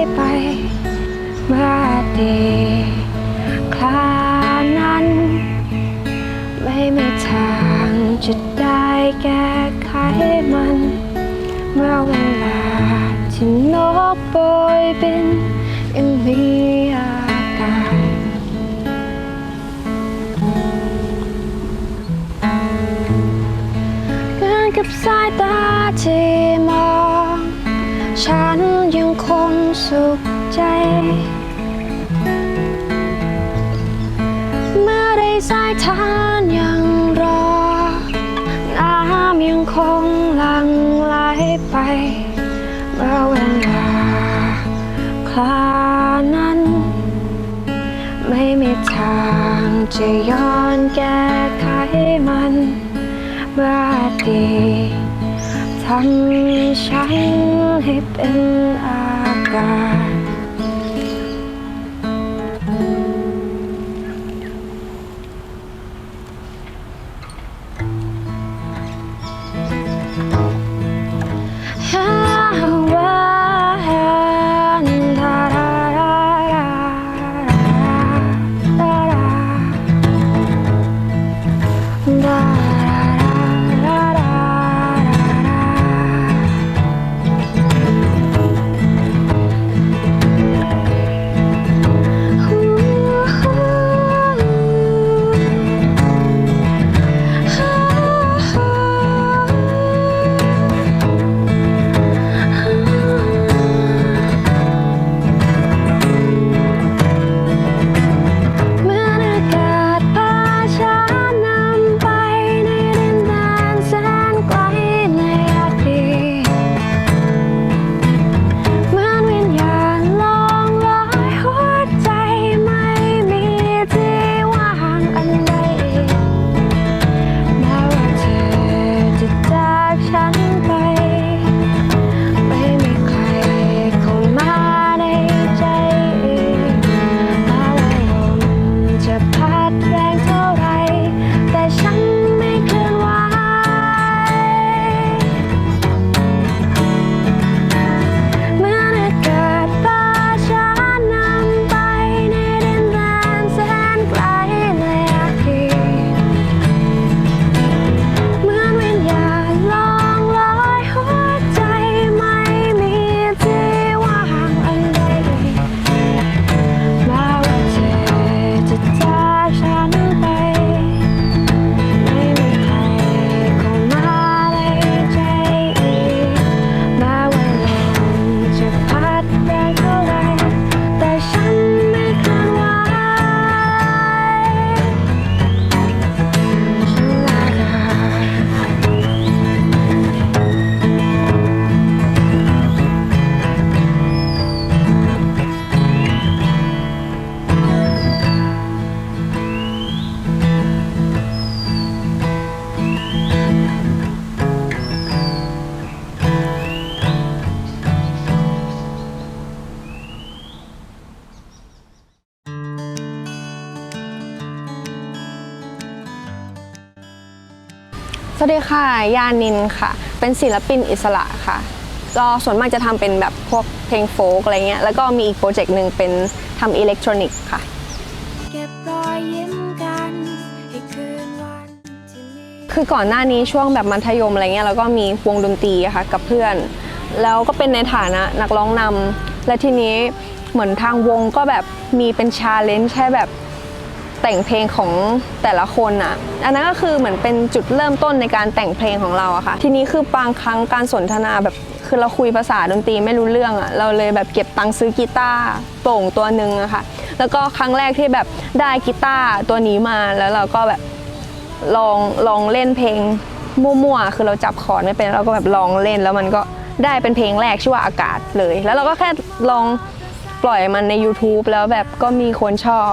ไว้ไปเมื่อดี สายทานยังรอ น้ำยังคงหลั่งไหลไปเมื่อเวลาคลานั้น ไม่มีทางจะย้อนแก้ไขมันเมื่อดีทำฉันให้เป็นอากาศ สวัสดีค่ะ ยานินค่ะ เป็นศิลปินอิสระค่ะ ก็ส่วนมากจะทำเป็นแบบพวกเพลงโฟล์กอะไรเงี้ย แล้วก็มีอีกโปรเจกต์หนึ่งเป็นทำอิเล็กทรอนิกส์ค่ะเก็บรอยยิ้มกันให้คืนวันที่มีคือก่อนหน้านี้ช่วงแบบมัธยมอะไรเงี้ยแล้วก็มีวงดนตรีอะค่ะกับเพื่อน แล้วก็เป็นในฐานะนักร้องนำและทีนี้เหมือนทางวงก็แบบมีเป็นชาเลนจ์แค่แบบ แต่งเพลงของแต่ละคนอะ อันนั้นก็คือเหมือนเป็นจุดเริ่มต้นในการแต่งเพลงของเราอะค่ะ ทีนี้คือบางครั้งการสนทนาแบบคือเราคุยภาษาดนตรีไม่รู้เรื่องอะเราเลยแบบเก็บตังค์ซื้อกีตาร์โปร่งตัวหนึ่งอะค่ะ แล้วก็ครั้งแรกที่แบบได้กีตาร์ตัวนี้มาแล้วเราก็แบบลองลองเล่นเพลงมั่วๆ คือเราจับคอร์ดไม่เป็นเราก็แบบลองเล่นแล้วมันก็ได้เป็นเพลงแรกชื่อว่าอากาศเลย แล้วเราก็แค่ลองปล่อยมันใน YouTube แล้วแบบก็มีคนชอบ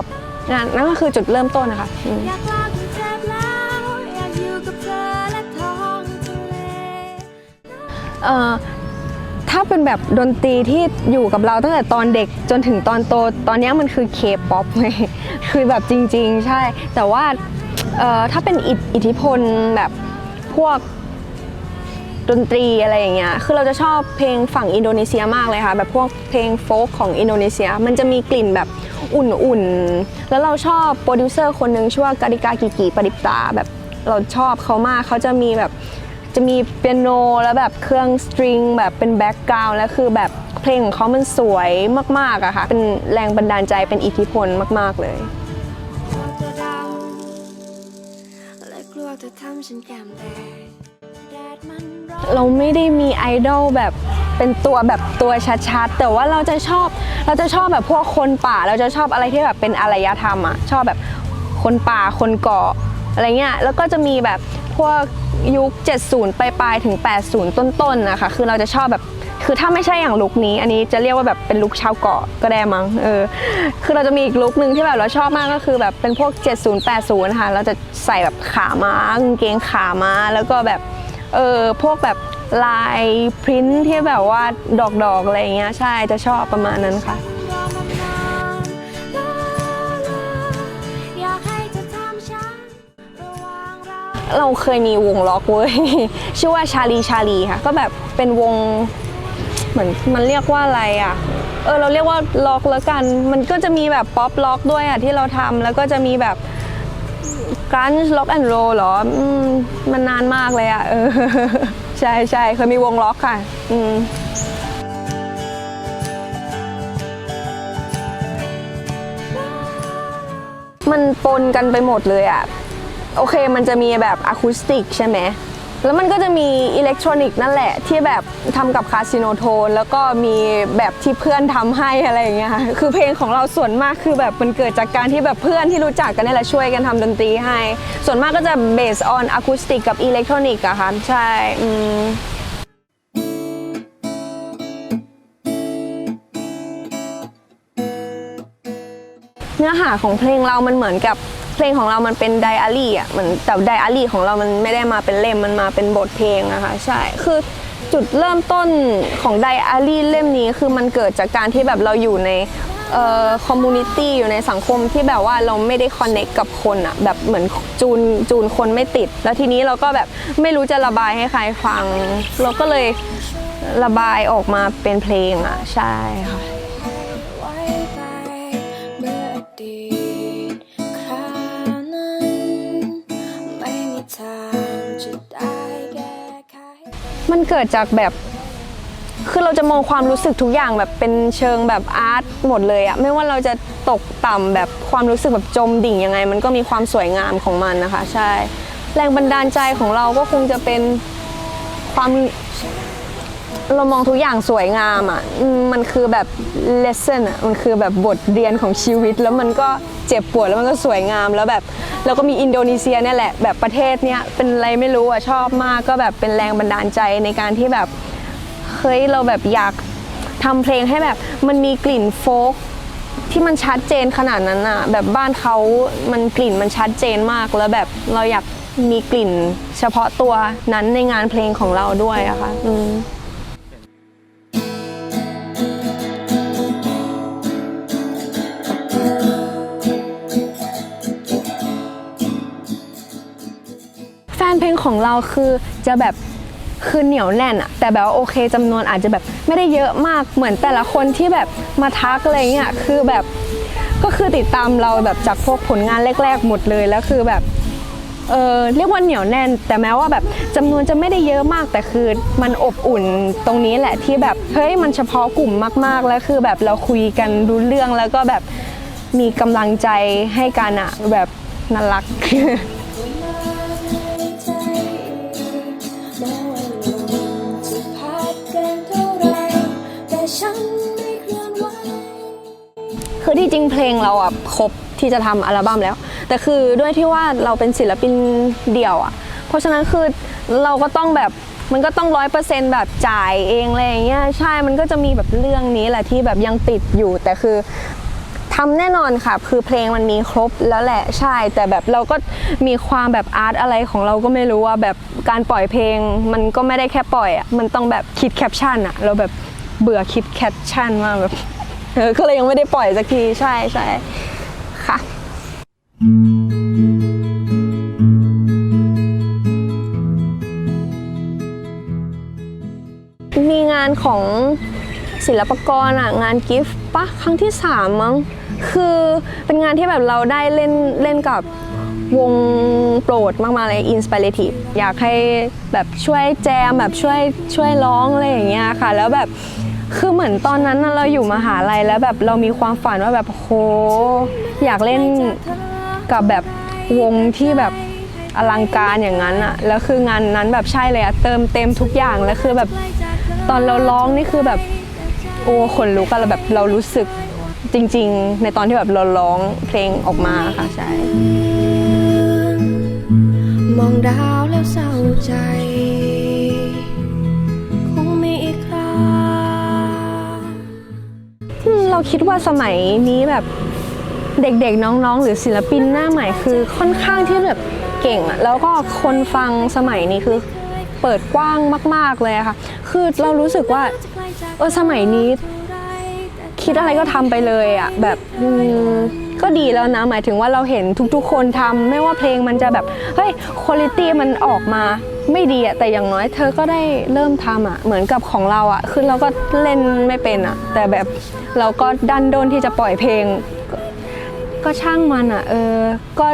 นั่นนั่นก็คือจุดเริ่มต้นนะคะอืม อยากลาคุณเจ็บแล้วอยากอยู่กับเธอและท้องทะเล เอ่อถ้าเป็นแบบดนตรีที่อยู่กับเราตั้งแต่ตอนเด็กจนถึงตอนโต ตอนเนี้ยมันคือเคป๊อปไง คือแบบจริง ๆ ใช่ แต่ว่าเอ่อถ้าเป็นอิทอิทธิพลแบบพพวกดนตรีอะไรอย่างเงี้ย คือเราจะชอบเพลงฝั่งอินโดนีเซียมากเลยค่ะ แบบพวกเพลงโฟล์กของอินโดนีเซีย มันจะมีกลิ่นแบบ อุ่นๆ แล้วเราชอบโปรดิวเซอร์คนหนึ่งชื่อว่าการิกากิกิปริปตาแบบเราชอบเขามากเขาจะมีแบบจะมีเปียโนแล้วแบบเครื่องสตริงแบบเป็นแบ็กกราวน์แล้วคือแบบเพลงของเขามันสวยมากๆอะค่ะ เป็นแรงบันดาลใจเป็นอิทธิพลมาก ๆเลยและกลัวเธอทำฉันแก้มแดง เราไม่ได้มีไอดอลแบบเป็นตัวแบบตัวชัดๆ แต่ว่าเราจะชอบเราจะชอบแบบพวกคนป่า เราจะชอบอะไรที่แบบเป็นอารยธรรมอะชอบแบบคนป่าคนเกาะอะไรเงี้ยแล้วก็จะมีแบบพวกยุค 70 ปลายๆถึง 80 ต้นๆนะคะคือเราจะชอบแบบคือถ้าไม่ใช่อย่างลุคนี้ อันนี้จะเรียกว่าแบบเป็นลุคชาวเกาะก็ได้มั้งเออคือเราจะมีอีกลุคหนึ่งที่แบบเราชอบมากก็คือแบบเป็นพวก 70 80นะคะเราจะใส่แบบขาม้ากางเกงขาม้าแล้วก็แบบ เออพวกแบบลายพริ้นท์ที่แบบว่าดอกๆออะไรอย่างเงี้ยใช่จะชอบประมาณนั้นค่ะเราเราเราเคยมีวงล็อกเว้ย ชื่อว่าชาลีชาลีค่ะ ก็แบบเป็นวงเหมือนมันเรียกว่าอะไรอะ เออเราเรียกว่าล็อกแล้วกัน มันก็จะมีแบบป๊อปล็อกด้วยอะที่เราทำแล้วก็จะมีแบบ กรันช์ล็อกแอนด์โรหรอมมันนานมากเลยอะเออใช่ใช่เคยมีวงล็อกค่ะ อืมมันปนกันไปหมดเลยอะโอเคมันจะมีแบบอะคูสติกใช่ไหม แล้วมันก็จะมีอิเล็กทรอนิกส์นั่นแหละที่แบบทำกับคาสิโนโทน แล้วก็มีแบบที่เพื่อนทำให้อะไรอย่างเงี้ยค่ะคือเพลงของเราส่วนมากคือแบบมันเกิดจากการที่แบบเพื่อนที่รู้จักกันนี่แหละช่วยกันทำดนตรีให้ ส่วนมากก็จะเบสออนอะคูสติกกับอิเล็กทรอนิกส์อะค่ะใช่อืมเนื้อหาของเพลงเรามันเหมือนกับ เพลงของเรามันเป็นไดอารี่อะเหมือนแต่ไดอารี่ของเรามันไม่ได้มาเป็นเล่มมันมาเป็นบทเพลงนะคะใช่คือจุดเริ่มต้นของไดอารี่เล่มนี้คือมันเกิดจากการที่แบบเราอยู่ในเอ่อคอมมูนิตี้อยู่ในสังคมที่แบบว่าเราไม่ได้คอนเน็กกับคนอะแบบเหมือนจูนจูนคนไม่ติด แล้วทีนี้เราก็แบบไม่รู้จะระบายให้ใครฟัง เราก็เลยระบายออกมาเป็นเพลงอะใช่ค่ะ มันเกิดจากแบบ คือเราจะมองความรู้สึกทุกอย่างแบบเป็นเชิงแบบอาร์ตหมดเลยอะไม่ว่าเราจะตกต่ำแบบความรู้สึกแบบจมดิ่งยังไง มันก็มีความสวยงามของมันนะคะ ใช่ แรงบันดาลใจของเราก็คงจะเป็นความ เรามองทุกอย่างสวยงามอะ่ะ มันคือแบบ lesson อะ มันคือแบบบทเรียนของชีวิต แล้วมันก็เจ็บปวดแล้วมันก็สวยงาม แล้วแบบแล้วก็มีอินโดนีเซียเนี่ยแหละ แบบประเทศเนี้ยเป็นอะไรไม่รู้อะ ชอบมาก ก็แบบเป็นแรงบันดาลใจในการที่แบบ เฮ้ย เราแบบอยากทำเพลงให้แบบ มันมีกลิ่นโฟกที่มันชัดเจนขนาดนั้นอะแบบบ้านเขามันกลิ่นมันชัดเจนมาก แล้วแบบเราอยากมีกลิ่นเฉพาะตัวนั้นในงานเพลงของเราด้วยอะค่ะอื ของเราคือจะแบบคือเหนียวแน่นอะแต่แบบว่าโอเคจำนวนอาจจะแบบไม่ได้เยอะมากเหมือนแต่ละคนที่แบบมาทักอะไรเงี้ยคือแบบก็คือติดตามเราแบบจากพวกผลงานแรก ๆ หมดเลยแล้วคือแบบเออเรียกว่าเหนียวแน่น แต่แม้ว่าแบบจำนวนจะไม่ได้เยอะมากแต่คือมันอบอุ่นตรงนี้แหละที่แบบเฮ้ยมันเฉพาะกลุ่มมากๆแล้วคือแบบเราคุยกันรู้เรื่องแล้วก็แบบมีกำลังใจให้กันอะแบบน่ารัก เพลงเราอะครบที่จะทำอัลบั้มแล้ว แต่คือด้วยที่ว่าเราเป็นศิลปินเดี่ยวอะ เพราะฉะนั้นคือเราก็ต้องแบบมันก็ต้องร้อยเปอร์เซ็นต์แบบจ่ายเองอะไรอย่างเงี้ยใช่มันก็จะมีแบบเรื่องนี้แหละที่แบบยังติดอยู่ แต่คือทำแน่นอนค่ะ คือเพลงมันมีครบแล้วแหละใช่ แต่แบบเราก็มีความแบบอาร์ตอะไรของเราก็ไม่รู้ว่าแบบการปล่อยเพลง มันก็ไม่ได้แค่ปล่อยอะมันต้องแบบคิดแคปชั่นอะเราแบบเบื่อคิดแคปชั่นมากแบบ ก็เลยยังไม่ได้ปล่อยสักทีใช่ใช่ค่ะมีงานของศิลปกรอะงานกิฟต์ปะครั้งที่ส3มั้ง คือเป็นงานที่แบบเราได้เล่นเล่นกับวงโปรดมากๆเลยอินสปิเรทีฟอยากให้แบบช่วยแจมแบบช่วยช่วยร้องอะไรอย่างเงี้ยค่ะ แล้วแบบ คือเหมือนตอนนั้นน่ะเราอยู่มหาลัยแล้วแบบเรามีความฝันว่าแบบโหอยากเล่นกับแบบวงที่แบบอลังการอย่างนั้นอะแล้วคืองานนั้นแบบใช่เลยอะเติมเต็มทุกอย่างแล้วคือแบบตอนเราร้องนี่คือแบบโอ้ขนลุกอะเราแบบเรารู้สึกจริง ๆ ในตอนที่แบบเราร้องเพลงออกมาค่ะใช่มองดาวแล้วเศร้าใจ เราคิดว่าสมัยนี้แบบเด็กๆน้องๆ หรือศิลปินหน้าใหม่คือค่อนข้างที่แบบเก่งอะแล้วก็คนฟังสมัยนี้คือเปิดกว้างมาก ๆเลยอะค่ะ คือเรารู้สึกว่าเออสมัยนี้ คิดอะไรก็ทำไปเลยอะแบบก็ดีแล้วนะหมายถึงว่าเราเห็นทุกๆ คนทำไม่ว่าเพลงมันจะแบบเฮ้ยคุณภาพมันออกมา ไม่ดีอะแต่อย่างน้อยเธอก็ได้เริ่มทำอะเหมือนกับของเราอะคือเราก็เล่นไม่เป็นอะแต่แบบเราก็ดันโดนที่จะปล่อยเพลง ก็ช่างมันอะเออก็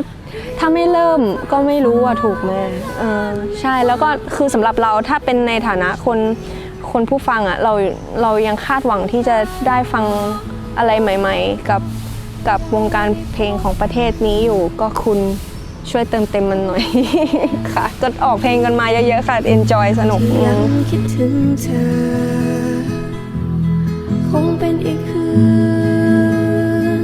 ถ้าไม่เริ่มก็ไม่รู้อะถูกไหมเออใช่แล้วก็คือสำหรับเราถ้าเป็นในฐานะคนคนผู้ฟังอะเราเรายังคาดหวังที่จะได้ฟังอะไรใหม่ ๆ กับกับวงการเพลงของประเทศนี้อยู่ก็คุณ ช่วยเติมเต็มมันหน่อย ค่ะ ก็ออกเพลงกันมาเยอะๆค่ะ enjoy สนุกอืยังมคิดถึงเธอ คงเป็นอีกคืน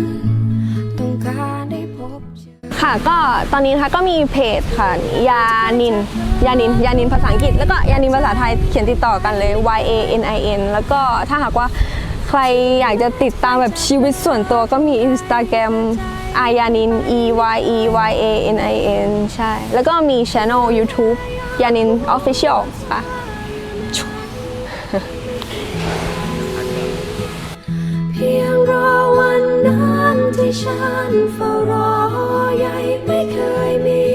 ต้องการได้พบเจอค่ะก็ตอนนี้นะคะก็มีเพจค่ะยานินยานินยานินภาษาอังกฤษ แล้วก็ยานินภาษาไทยเขียนติดต่อกันเลย Y A N I N แล้วก็ถ้าหากว่าใครอยากจะติดตามแบบชีวิตส่วนตัวก็มี Instagram อายานิน E Y E Y A N I N ใช่ แล้วก็มี Channel YouTube ยานิน Official ป่ะเพียงรอวันนั้นที่ฉันเฝ้ารอใหญ่ไม่เคยมี